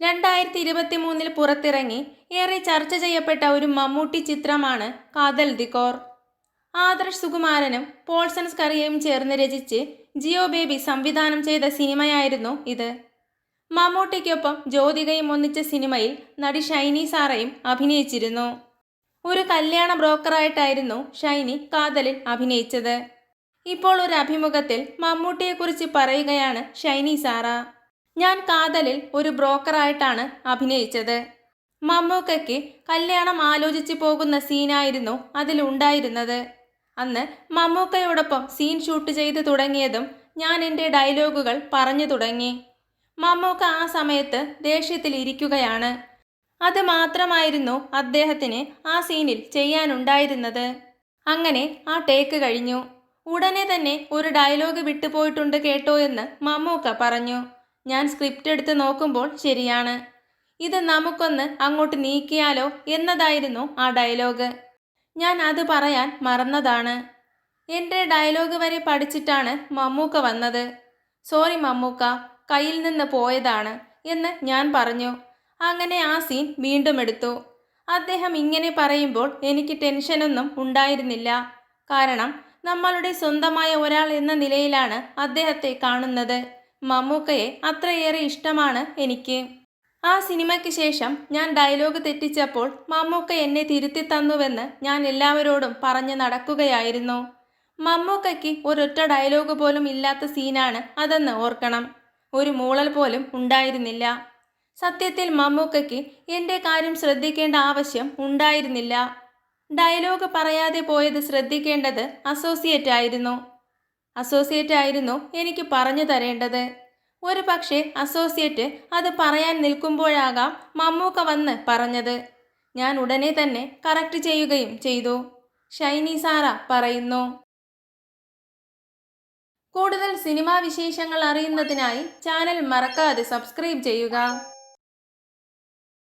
രണ്ടായിരത്തി ഇരുപത്തി മൂന്നിൽ പുറത്തിറങ്ങി ഏറെ ചർച്ച ചെയ്യപ്പെട്ട ഒരു മമ്മൂട്ടി ചിത്രമാണ് കാതൽ ദിക്കോർ ആദർശ് സുകുമാരനും പോൾസൺ സ്കറിയയും ചേർന്ന് രചിച്ച് ജിയോ ബേബി സംവിധാനം ചെയ്ത സിനിമയായിരുന്നു ഇത്. മമ്മൂട്ടിക്കൊപ്പം ജ്യോതികയും ഒന്നിച്ച സിനിമയിൽ നടി ഷൈനി സാറയും അഭിനയിച്ചിരുന്നു. ഒരു കല്യാണ ബ്രോക്കറായിട്ടായിരുന്നു ഷൈനി കാതലിൽ അഭിനയിച്ചത്. ഇപ്പോൾ ഒരു അഭിമുഖത്തിൽ മമ്മൂട്ടിയെക്കുറിച്ച് പറയുകയാണ് ഷൈനി സാറ. ഞാൻ കാതലിൽ ഒരു ബ്രോക്കറായിട്ടാണ് അഭിനയിച്ചത്. മമ്മൂക്കയ്ക്ക് കല്യാണം ആലോചിച്ച് പോകുന്ന സീനായിരുന്നു അതിലുണ്ടായിരുന്നത്. അന്ന് മമ്മൂക്കയോടൊപ്പം സീൻ ഷൂട്ട് ചെയ്ത് തുടങ്ങിയതും ഞാൻ എന്റെ ഡയലോഗുകൾ പറഞ്ഞു തുടങ്ങി. മമ്മൂക്ക ആ സമയത്ത് ദേഷ്യത്തിൽ ഇരിക്കുകയാണ്. അത് മാത്രമായിരുന്നു അദ്ദേഹത്തിന് ആ സീനിൽ ചെയ്യാനുണ്ടായിരുന്നത്. അങ്ങനെ ആ ടേക്ക് കഴിഞ്ഞു. ഉടനെ തന്നെ ഒരു ഡയലോഗ് വിട്ടുപോയിട്ടുണ്ട് കേട്ടോ എന്ന് മമ്മൂക്ക പറഞ്ഞു. ഞാൻ സ്ക്രിപ്റ്റ് എടുത്ത് നോക്കുമ്പോൾ ശരിയാണ്. ഇത് നമുക്കൊന്ന് അങ്ങോട്ട് നീക്കിയാലോ എന്നതായിരുന്നു ആ ഡയലോഗ് ഞാൻ അത് പറയാൻ മറന്നതാണ്. എന്റെ ഡയലോഗ് വരെ പഠിച്ചിട്ടാണ് മമ്മൂക്ക വന്നത്. സോറി മമ്മൂക്ക കയ്യിൽ നിന്ന് പോയതാണ് എന്ന് ഞാൻ പറഞ്ഞു. അങ്ങനെ ആ സീൻ വീണ്ടും എടുത്തു. അദ്ദേഹം ഇങ്ങനെ പറയുമ്പോൾ എനിക്ക് ടെൻഷനൊന്നും ഉണ്ടായിരുന്നില്ല. കാരണം നമ്മളുടെ സ്വന്തമായ ഒരാൾ എന്ന നിലയിലാണ് അദ്ദേഹത്തെ കാണുന്നത്. മമ്മൂക്കയെ അത്രയേറെ ഇഷ്ടമാണ് എനിക്ക്. ആ സിനിമയ്ക്ക് ശേഷം ഞാൻ ഡയലോഗ് തെറ്റിച്ചപ്പോൾ മമ്മൂക്ക എന്നെ തിരുത്തി തന്നുവെന്ന് ഞാൻ എല്ലാവരോടും പറഞ്ഞു നടക്കുകയായിരുന്നു. മമ്മൂക്കയ്ക്ക് ഒരൊറ്റ ഡയലോഗ് പോലും ഇല്ലാത്ത സീനാണ് അതെന്ന് ഓർക്കണം. ഒരു മൂളൽ പോലും ഉണ്ടായിരുന്നില്ല. സത്യത്തിൽ മമ്മൂക്കയ്ക്ക് എന്റെ കാര്യം ശ്രദ്ധിക്കേണ്ട ആവശ്യം ഉണ്ടായിരുന്നില്ല. ഡയലോഗ് പറയാതെ പോയത് ശ്രദ്ധിക്കേണ്ടത് അസോസിയേറ്റ് ആയിരുന്നു. അസോസിയേറ്റ് ആയിരുന്നു എനിക്ക് പറഞ്ഞു തരേണ്ടത്. ഒരു പക്ഷേ അസോസിയേറ്റ് അത് പറയാൻ നിൽക്കുമ്പോഴാകാം മമ്മൂക്ക വന്ന് പറഞ്ഞത്. ഞാൻ ഉടനെ തന്നെ കറക്റ്റ് ചെയ്യുകയും ചെയ്തു. ഷൈനി സാറ പറയുന്നു. കൂടുതൽ സിനിമാ വിശേഷങ്ങൾ അറിയുന്നതിനായി ചാനൽ മറക്കാതെ സബ്സ്ക്രൈബ് ചെയ്യുക.